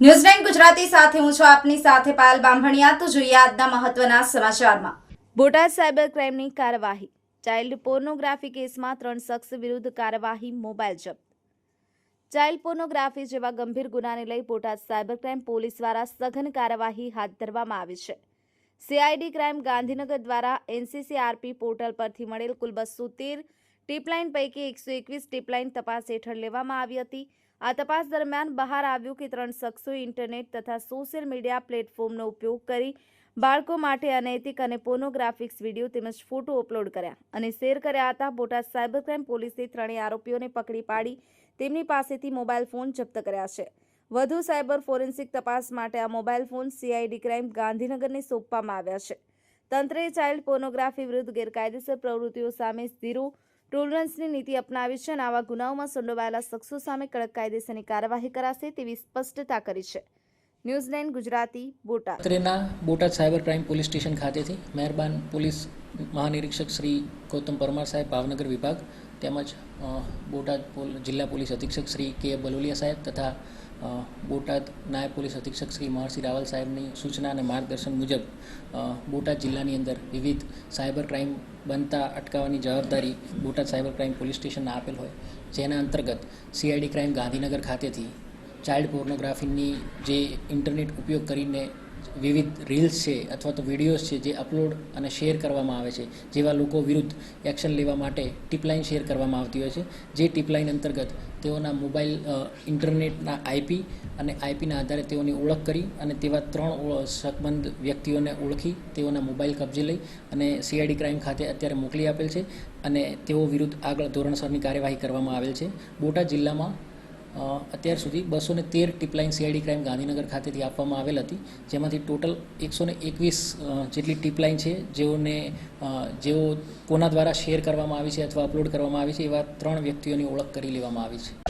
News Gujarati સાથે હું છું આપની સાથે પાયલ બામભણિયા તો જોઈએ આજના મહત્વના સમાચારમાં. બોટાદ સાયબર ક્રાઇમની કાર્યવાહી. ચાઇલ્ડ પોર્નોગ્રાફી કેસમાં ત્રણ શખ્સ વિરુદ્ધ કાર્યવાહી મોબાઈલ જપ્ત. ચાઇલ્ડ પોર્નોગ્રાફી જેવા ગંભીર ગુનાને લઈ બોટાદ સાયબર ક્રાઇમ પોલીસ દ્વારા સઘન કાર્યવાહી હાથ ધરવામાં આવી છે. સીઆઈડી ક્રાઇમ ગાંધીનગર દ્વારા એનસીસીઆરપી પોર્ટલ પરથી મળેલ કુલ બસો તેર ટીપલાઇન પૈકી એકસો એકવીસ ટીપલાઇન તપાસ હેઠળ લેવામાં આવી હતી. આ તપાસ દરમિયાન બહાર આવ્યું કે ત્રણ શખ્સોએ ઇન્ટરનેટ તથા સોશિયલ મીડિયા પ્લેટફોર્મનો ઉપયોગ કરી બાળકો માટે અનૈતિક અને પોર્નોગ્રાફિક્સ વીડિયો તેમજ ફોટો અપલોડ કર્યા અને શેર કર્યા હતા. બોટાદ સાયબર ક્રાઇમ પોલીસે ત્રણેય આરોપીઓને પકડી પાડી તેમની પાસેથી મોબાઈલ ફોન જપ્ત કર્યા છે. વધુ સાયબર ફોરેન્સિક તપાસ માટે આ મોબાઈલ ફોન સીઆઈડી ક્રાઇમ ગાંધીનગરને સોંપવામાં આવ્યા છે. તંત્રે ચાઇલ્ડ પોર્નોગ્રાફી વિરુદ્ધ ગેરકાયદેસર પ્રવૃત્તિઓ સામે ઝીરો ટોલરન્સની નીતિ અપનાવી છે અને આવા ગુનાઓમાં સંડોવાયેલા શખ્સો સામે કડક કાયદેસરની કાર્યવાહી કરાશે તેવી સ્પષ્ટતા કરી છે. News nine, Gujarati, Botad. ત્રેના Botad cyber crime police station ખાતેથી મહેરબાન પોલીસ મહાનિરીક્ષક શ્રી ગૌતમ પરમાર સાહેબ, ભાવનગર વિભાગ તેમજ બોટાદ જિલ્લા પોલીસ અધિક્ષક શ્રી કે બલોલિયા સાહેબ તથા બોટાદ નાયબ પોલીસ અધિક્ષક શ્રી મહર્ષિ રાવલ સાહેબની સૂચના અને માર્ગદર્શન મુજબ બોટાદ જિલ્લાની અંદર વિવિધ સાયબર ક્રાઇમ બનતા અટકાવવાની જવાબદારી બોટાદ સાયબર ક્રાઇમ પોલીસ સ્ટેશનને આપેલ હોય. જેના અંતર્ગત સીઆઈડી ક્રાઇમ ગાંધીનગર ખાતેથી ચાઇલ્ડ પોર્નોગ્રાફીની જે ઇન્ટરનેટ ઉપયોગ કરીને વિવિધ રીલ્સ છે અથવા તો વિડીયોઝ છે જે અપલોડ અને શેર કરવામાં આવે છે. જેવા લોકો વિરુદ્ધ એક્શન લેવા માટે ટીપલાઇન શેર કરવામાં આવતી હોય છે. જે ટીપલાઇન અંતર્ગત તેઓના મોબાઈલ ઇન્ટરનેટના આઈપી અને આઈપીના આધારે તેઓની ઓળખ કરી અને તેવા ત્રણ શકબંધ વ્યક્તિઓને ઓળખી તેઓના મોબાઈલ કબજે લઈ અને સીઆઈડી ક્રાઇમ ખાતે અત્યારે મોકલી આપેલ છે અને તેઓ વિરુદ્ધ આગળ ધોરણસરની કાર્યવાહી કરવામાં આવેલ છે. બોટાદ જિલ્લામાં અત્યાર સુધી બસો ને તેર ટીપલાઇન સીઆઈડી ક્રાઇમ ગાંધીનગર ખાતેથી આપવામાં આવેલ હતી. જેમાંથી ટોટલ એકસો ને એકવીસ જેટલી ટીપલાઇન છે, જેઓને જેઓ કોના દ્વારા શેર કરવામાં આવી છે અથવા અપલોડ કરવામાં આવી છે, એવા ત્રણ વ્યક્તિઓની ઓળખ કરી લેવામાં આવી છે.